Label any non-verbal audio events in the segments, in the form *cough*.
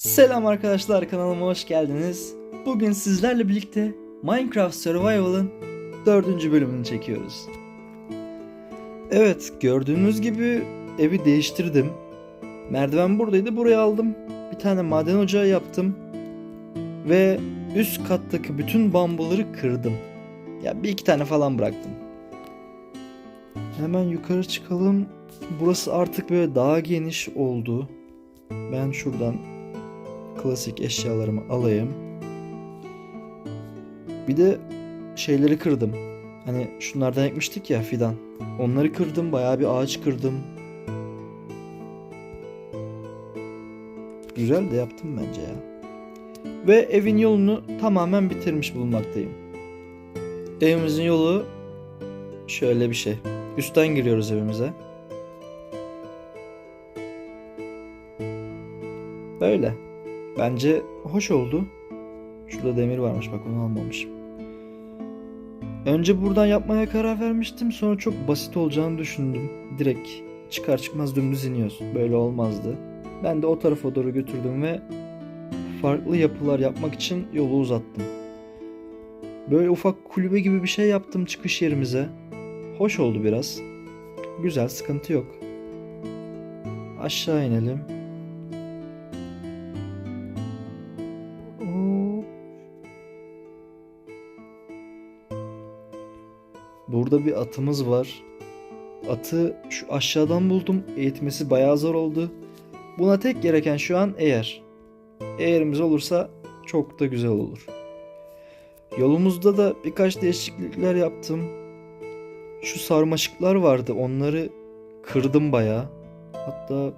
Selam arkadaşlar kanalıma hoş geldiniz. Bugün sizlerle birlikte Minecraft Survival'ın dördüncü bölümünü çekiyoruz. Evet gördüğünüz gibi evi değiştirdim. Merdiven buradaydı buraya aldım. Bir tane maden ocağı yaptım. Ve üst kattaki bütün bambuları kırdım. Ya bir iki tane falan bıraktım. Hemen yukarı çıkalım. Burası artık böyle daha geniş oldu. Ben şuradan klasik eşyalarımı alayım. Bir de şeyleri kırdım. Hani şunlardan ekmiştik ya fidan. Onları kırdım. Bayağı bir ağaç kırdım. Güzel de yaptım bence ya. Ve evin yolunu tamamen bitirmiş bulunmaktayım. Evimizin yolu şöyle bir şey. Üstten giriyoruz evimize. Böyle. Bence hoş oldu. Şurada demir varmış bak onu almamışım. Önce buradan yapmaya karar vermiştim. Sonra çok basit olacağını düşündüm. Direkt çıkar çıkmaz dümdüz iniyoruz. Böyle olmazdı. Ben de o tarafa doğru götürdüm ve farklı yapılar yapmak için yolu uzattım. Böyle ufak kulübe gibi bir şey yaptım çıkış yerimize. Hoş oldu biraz. Güzel sıkıntı yok. Aşağı inelim. Burada bir atımız var. Atı şu aşağıdan buldum. Eğitmesi bayağı zor oldu. Buna tek gereken şu an eğer. Eğerimiz olursa çok da güzel olur. Yolumuzda da birkaç değişiklikler yaptım. Şu sarmaşıklar vardı. Onları kırdım bayağı. Hatta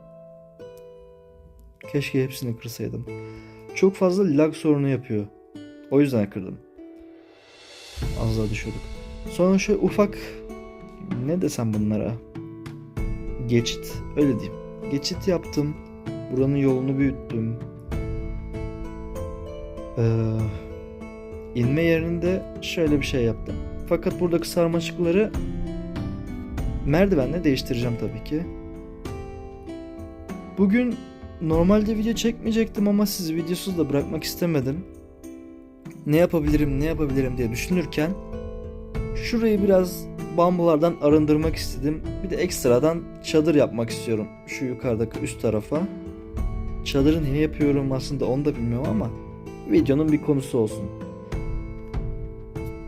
keşke hepsini kırsaydım. Çok fazla lag sorunu yapıyor. O yüzden kırdım. Az daha düşüyorduk. Sonra şöyle ufak ne desem bunlara? Geçit öyle diyeyim. Geçit yaptım. Buranın yolunu büyüttüm. Ee, inme yerinde şöyle bir şey yaptım. Fakat buradaki sarmaşıkları merdivenle değiştireceğim tabii ki. Bugün normalde video çekmeyecektim ama sizi videosuz da bırakmak istemedim. Ne yapabilirim, ne yapabilirim diye düşünürken şurayı biraz bambulardan arındırmak istedim. Bir de ekstradan çadır yapmak istiyorum şu yukarıdaki üst tarafa. Çadırı niye yapıyorum aslında onu da bilmiyorum ama videonun bir konusu olsun.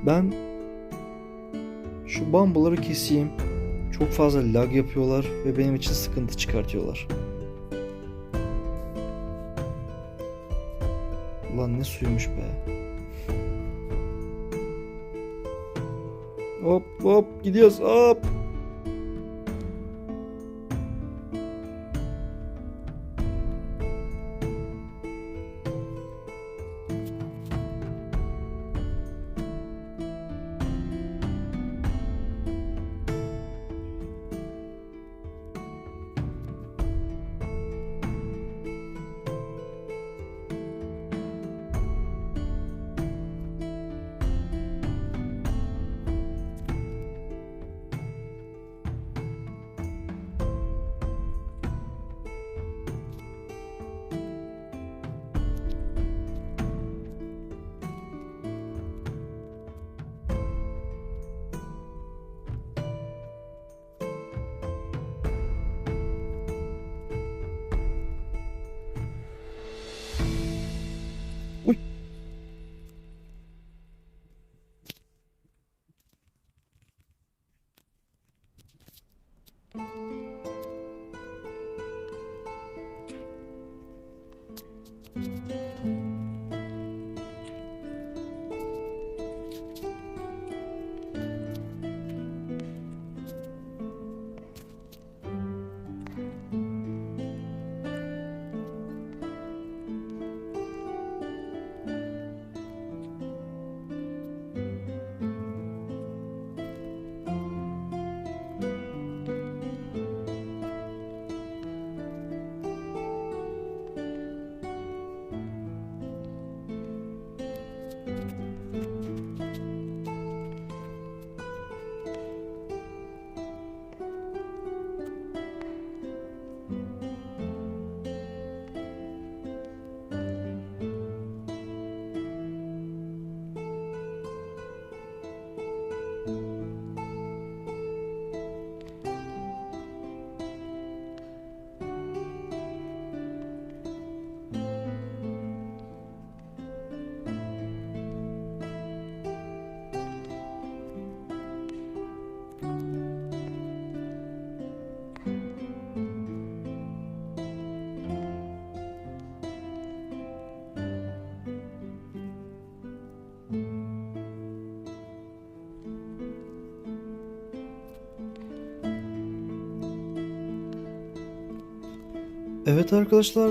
Ben şu bambuları keseyim. Çok fazla lag yapıyorlar ve benim için sıkıntı çıkartıyorlar. Ulan ne suymuş be. Hop hop gidiyoruz hop. thank you Evet arkadaşlar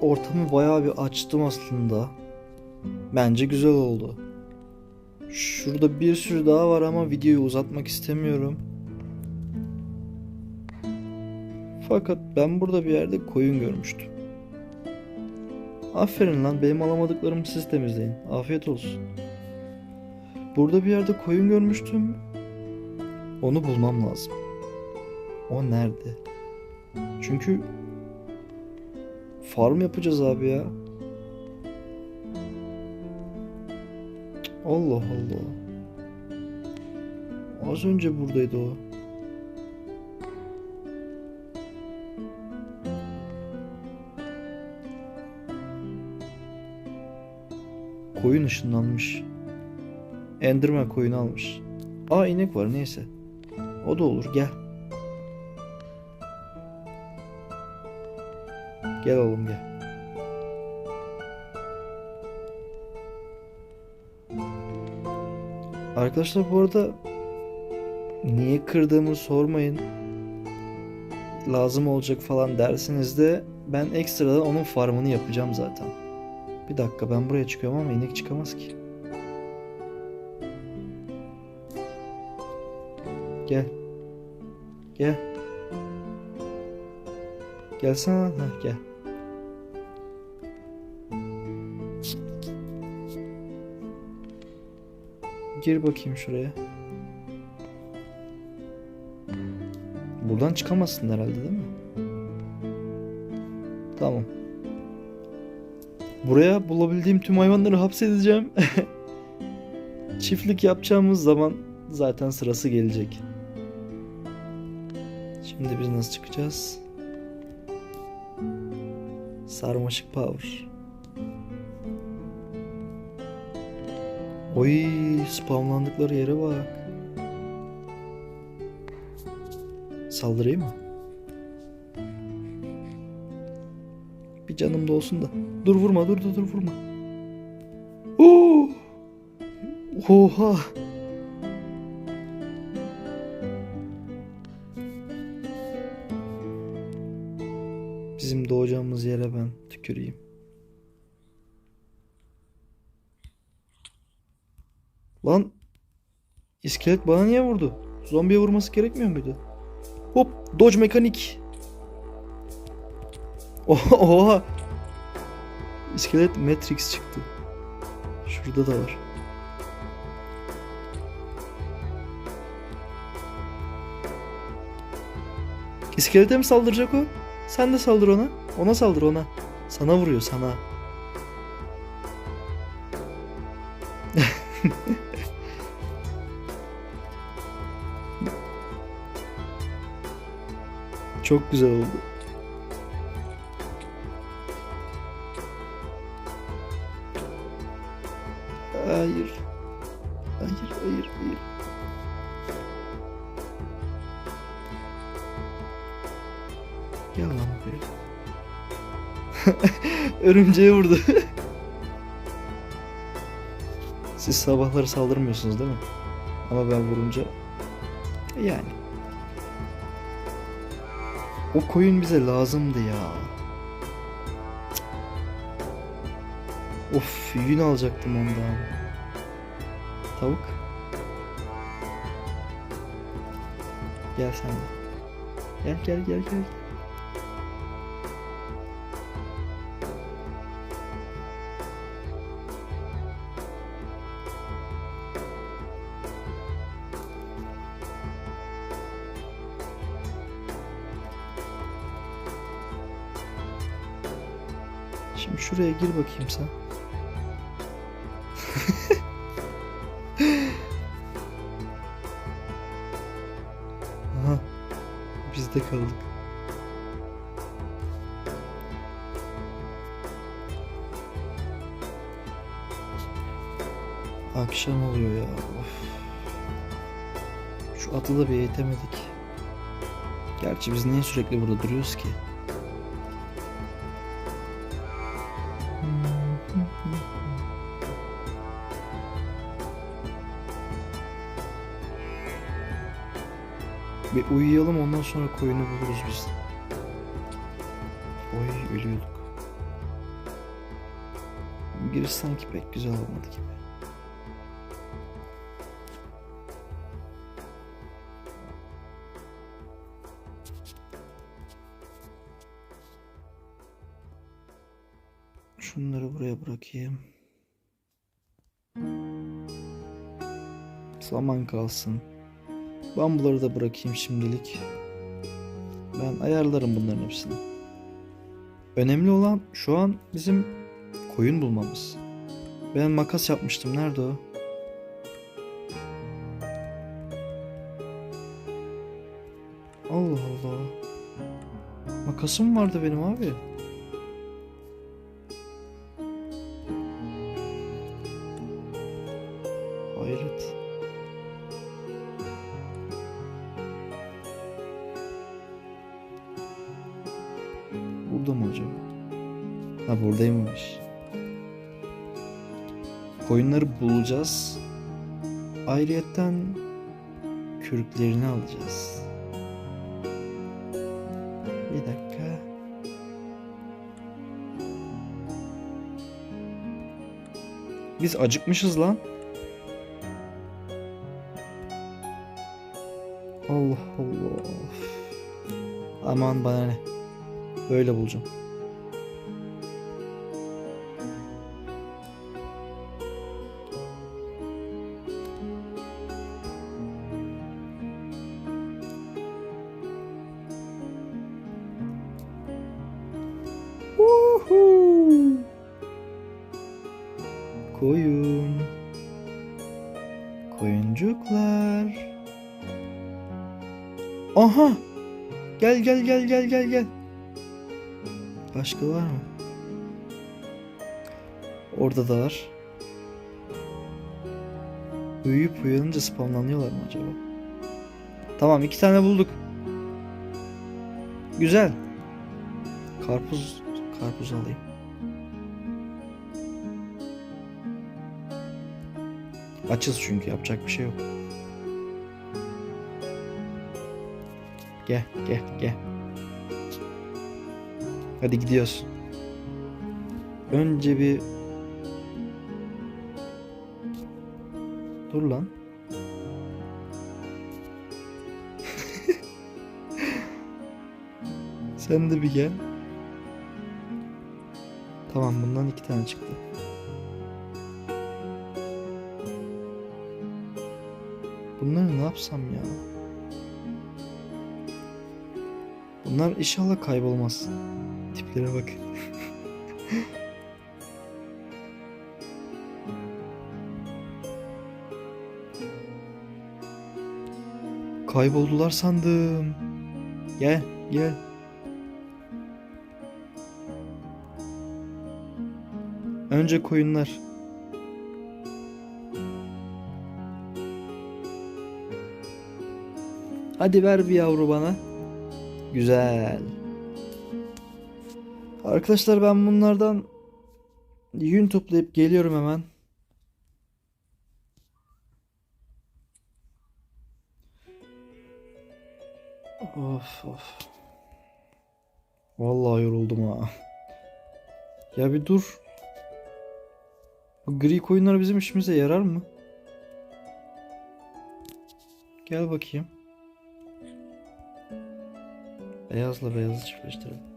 ortamı bayağı bir açtım aslında. Bence güzel oldu. Şurada bir sürü daha var ama videoyu uzatmak istemiyorum. Fakat ben burada bir yerde koyun görmüştüm. Aferin lan benim alamadıklarımı siz temizleyin. Afiyet olsun. Burada bir yerde koyun görmüştüm. Onu bulmam lazım. O nerede? Çünkü farm yapacağız abi ya. Allah Allah. Az önce buradaydı o. Koyun ışınlanmış. Enderman koyunu almış. Aa inek var neyse. O da olur gel. Gel oğlum gel. Arkadaşlar bu arada niye kırdığımı sormayın. Lazım olacak falan dersiniz de ben ekstradan onun farmını yapacağım zaten. Bir dakika ben buraya çıkıyorum ama inek çıkamaz ki. Gel. Gel. Gelsene. Heh, gel. Gir bakayım şuraya. Buradan çıkamazsın herhalde değil mi? Tamam. Buraya bulabildiğim tüm hayvanları hapsedeceğim. *laughs* Çiftlik yapacağımız zaman zaten sırası gelecek. Şimdi biz nasıl çıkacağız? Sarmaşık power. Oy spamlandıkları yere bak. Saldırayım mı? Bir canım da olsun da. Dur vurma dur dur dur vurma. Oo! Oha! Bizim doğacağımız yere ben tüküreyim. Lan iskelet bana niye vurdu? Zombiye vurması gerekmiyor muydu? Hop dodge mekanik. Oha. İskelet Matrix çıktı. Şurada da var. İskelete mi saldıracak o? Sen de saldır ona. Ona saldır ona. Sana vuruyor sana. *laughs* Çok güzel oldu. Hayır. Hayır, hayır, hayır. Gel lan buraya. *laughs* Örümceğe vurdu. Siz sabahları saldırmıyorsunuz değil mi? Ama ben vurunca yani. O koyun bize lazımdı ya. Of yün alacaktım ondan. Tavuk. Gel sen de. Gel gel gel gel. Şimdi şuraya gir bakayım sen. *laughs* Aha. Biz de kaldık. Akşam oluyor ya. Of. Şu atı da bir eğitemedik. Gerçi biz niye sürekli burada duruyoruz ki? Bir uyuyalım ondan sonra koyunu buluruz biz. Oy. ölüyorduk. Giriş sanki pek güzel olmadı gibi. Şunları buraya bırakayım. Zaman kalsın. Bambuları da bırakayım şimdilik. Ben ayarlarım bunların hepsini. Önemli olan şu an bizim koyun bulmamız. Ben makas yapmıştım. Nerede o? Allah Allah. Makasım vardı benim abi. Burada mı acaba? Ha buradaymış. Koyunları bulacağız. Ayrıyetten kürklerini alacağız. Bir dakika. Biz acıkmışız lan. Allah Allah. Aman bana ne. Böyle bulacağım. Koyun. Koyuncuklar. Aha! Gel gel gel gel gel gel. Başka var mı? Orada da var. Uyuyup uyanınca spamlanıyorlar mı acaba? Tamam iki tane bulduk. Güzel. Karpuz, karpuz alayım. Açız çünkü yapacak bir şey yok. Gel gel gel. Hadi gidiyoruz. Önce bir Dur lan. *laughs* Sen de bir gel. Tamam bundan iki tane çıktı. Bunları ne yapsam ya? Bunlar inşallah kaybolmaz. Tiplere bak. *laughs* Kayboldular sandım. Gel, gel. Önce koyunlar. Hadi ver bir yavru bana. Güzel. Arkadaşlar ben bunlardan yün toplayıp geliyorum hemen. Of of. Vallahi yoruldum ha. Ya bir dur. Bu gri koyunlar bizim işimize yarar mı? Gel bakayım. Beyazla beyazı çiftleştirelim.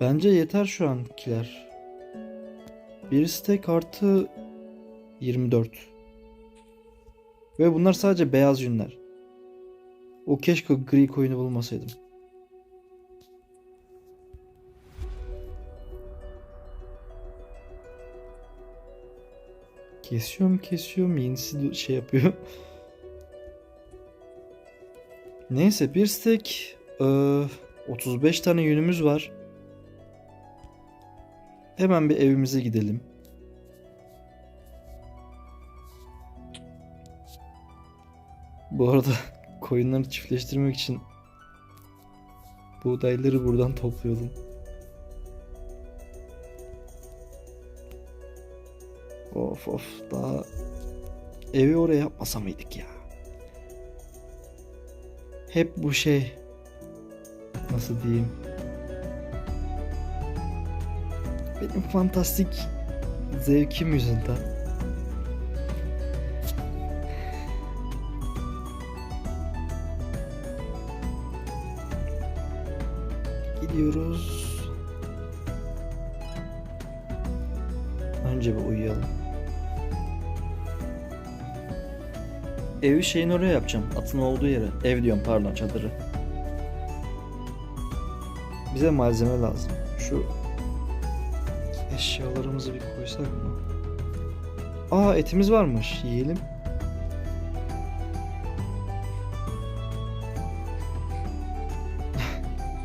Bence yeter şu ankiler. Bir stek artı 24. Ve bunlar sadece beyaz yünler. O keşke gri koyunu bulmasaydım. Kesiyorum kesiyorum yenisi şey yapıyor. *laughs* Neyse bir stek eee, 35 tane yünümüz var. Hemen bir evimize gidelim. Bu arada *laughs* koyunları çiftleştirmek için buğdayları buradan topluyordum. Of of daha Evi oraya yapmasa mıydık ya? Hep bu şey nasıl diyeyim? Benim fantastik zevkim yüzünden. Gidiyoruz. Önce bir uyuyalım. Evi şeyin oraya yapacağım. Atın olduğu yere. Ev diyorum pardon çadırı. Bize malzeme lazım. Şu eşyalarımızı bir koysak mı? Aa etimiz varmış. Yiyelim.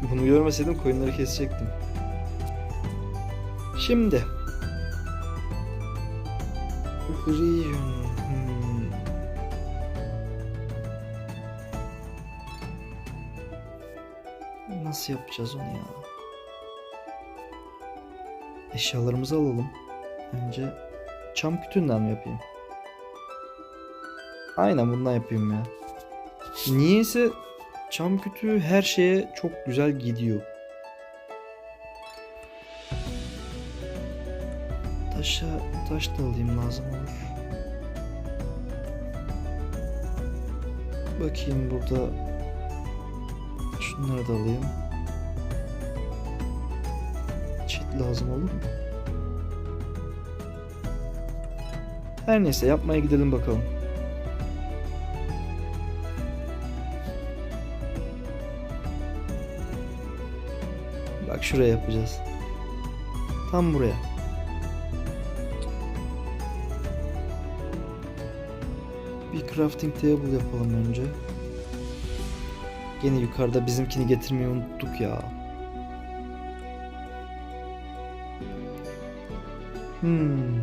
*laughs* Bunu görmeseydim koyunları kesecektim. Şimdi. Region. Hmm. Nasıl yapacağız onu ya? Eşyalarımızı alalım. Önce çam kütüğünden mi yapayım? Aynen bundan yapayım ya. Niyeyse çam kütüğü her şeye çok güzel gidiyor. Taşa taş da alayım lazım olur. Bakayım burada şunları da alayım. Lazım olur mu? Her neyse yapmaya gidelim bakalım. Bak şuraya yapacağız. Tam buraya. Bir crafting table yapalım önce. Gene yukarıda bizimkini getirmeyi unuttuk ya. Hmm.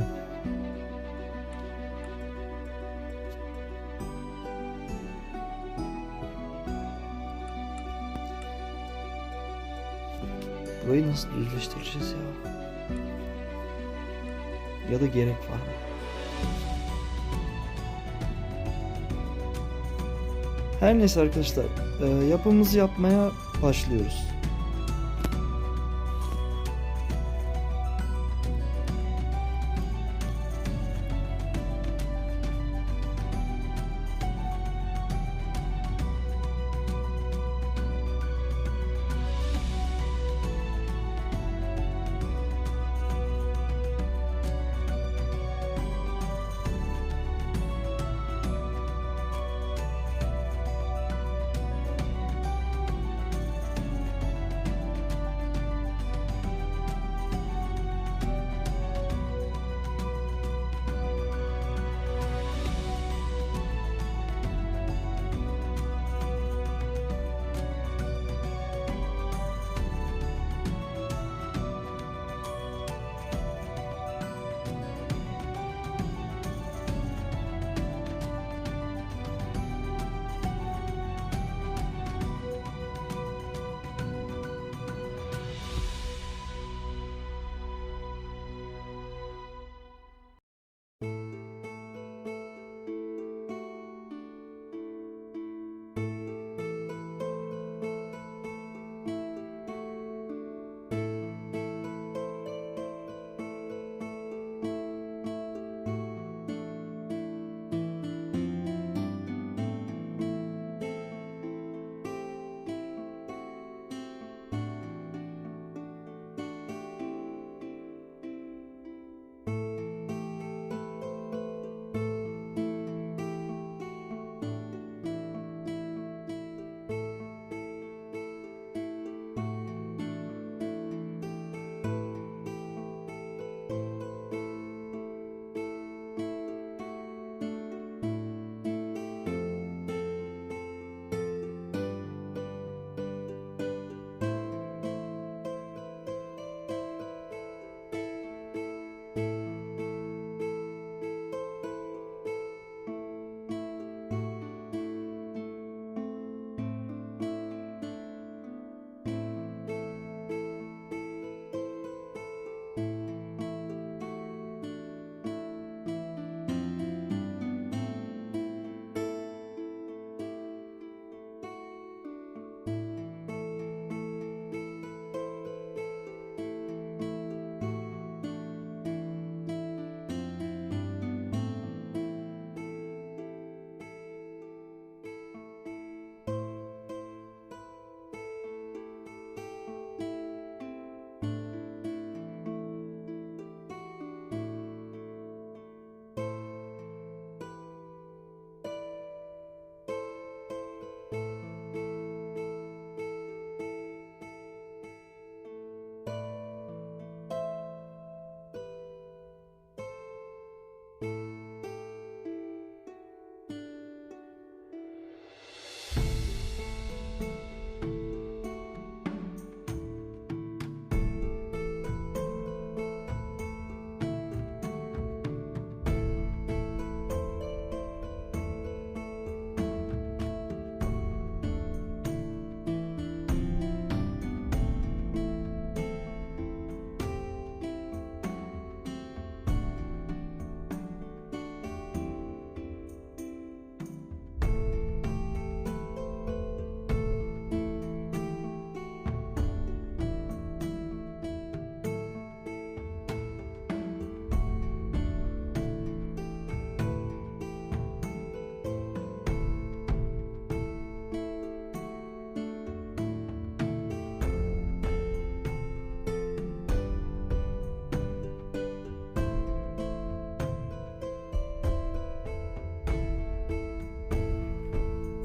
Burayı nasıl düzleştireceğiz ya? Ya da gerek var mı? Her neyse arkadaşlar, e, yapımızı yapmaya başlıyoruz.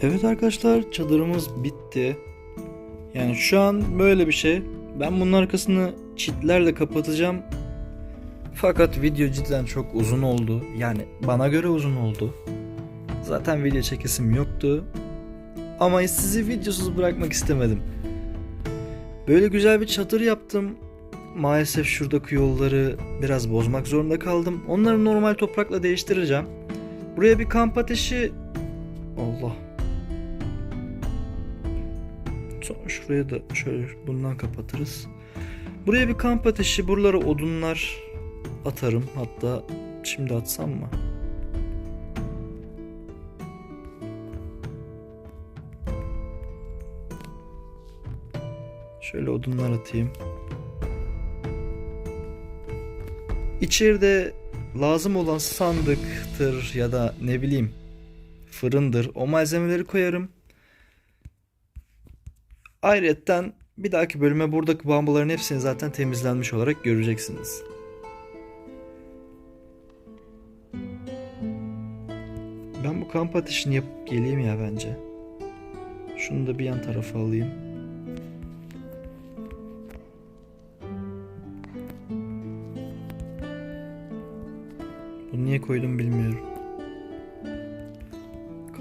Evet arkadaşlar çadırımız bitti. Yani şu an böyle bir şey. Ben bunun arkasını çitlerle kapatacağım. Fakat video cidden çok uzun oldu. Yani bana göre uzun oldu. Zaten video çekesim yoktu. Ama sizi videosuz bırakmak istemedim. Böyle güzel bir çadır yaptım. Maalesef şuradaki yolları biraz bozmak zorunda kaldım. Onları normal toprakla değiştireceğim. Buraya bir kamp ateşi... Allah. Şuraya da şöyle bundan kapatırız. Buraya bir kamp ateşi, buralara odunlar atarım. Hatta şimdi atsam mı? Şöyle odunlar atayım. İçeride lazım olan sandıktır ya da ne bileyim fırındır. O malzemeleri koyarım. Ayrıca bir dahaki bölüme buradaki bambuların hepsini zaten temizlenmiş olarak göreceksiniz. Ben bu kamp ateşini yapıp geleyim ya bence. Şunu da bir yan tarafa alayım. Bunu niye koydum bilmiyorum.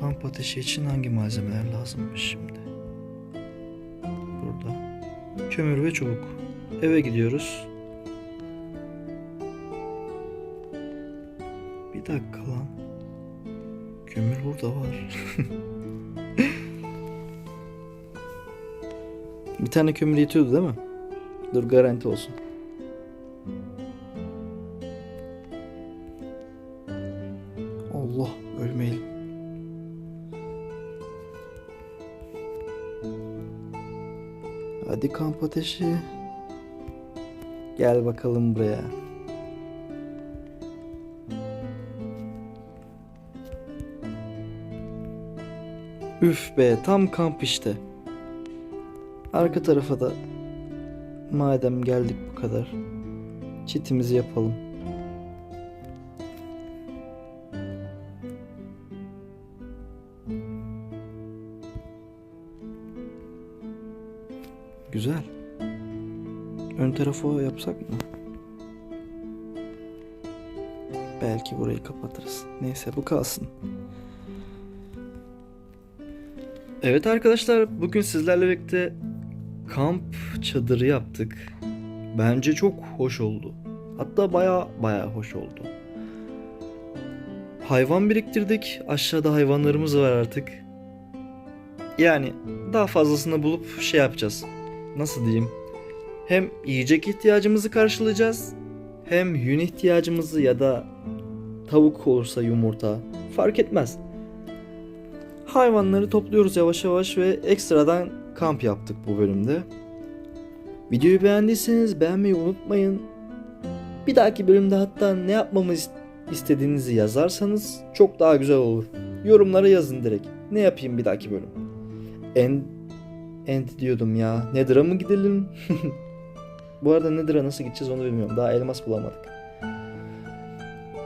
Kamp ateşi için hangi malzemeler lazımmış şimdi? Kömür ve çubuk. Eve gidiyoruz. Bir dakika lan. Kömür burada var. *laughs* Bir tane kömür yetiyordu değil mi? Dur garanti olsun. Ateşi. Gel bakalım buraya. Üf be tam kamp işte. Arka tarafa da madem geldik bu kadar çitimizi yapalım. Güzel. Ön tarafı yapsak mı? Belki burayı kapatırız. Neyse bu kalsın. Evet arkadaşlar bugün sizlerle birlikte kamp çadırı yaptık. Bence çok hoş oldu. Hatta baya baya hoş oldu. Hayvan biriktirdik. Aşağıda hayvanlarımız var artık. Yani daha fazlasını bulup şey yapacağız. Nasıl diyeyim? Hem yiyecek ihtiyacımızı karşılayacağız. Hem yün ihtiyacımızı ya da tavuk olursa yumurta fark etmez. Hayvanları topluyoruz yavaş yavaş ve ekstradan kamp yaptık bu bölümde. Videoyu beğendiyseniz beğenmeyi unutmayın. Bir dahaki bölümde hatta ne yapmamı is- istediğinizi yazarsanız çok daha güzel olur. Yorumlara yazın direkt. Ne yapayım bir dahaki bölüm? En End diyordum ya. Nether'a mı gidelim? *laughs* Bu arada Nether'a nasıl gideceğiz onu bilmiyorum. Daha elmas bulamadık.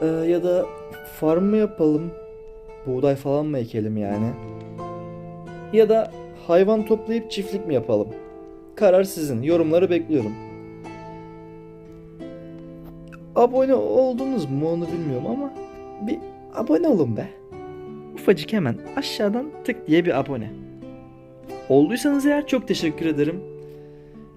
Ee, ya da farm mı yapalım? Buğday falan mı ekelim yani? Ya da hayvan toplayıp çiftlik mi yapalım? Karar sizin. Yorumları bekliyorum. Abone oldunuz mu onu bilmiyorum ama bir abone olun be. Ufacık hemen aşağıdan tık diye bir abone. Olduysanız eğer çok teşekkür ederim.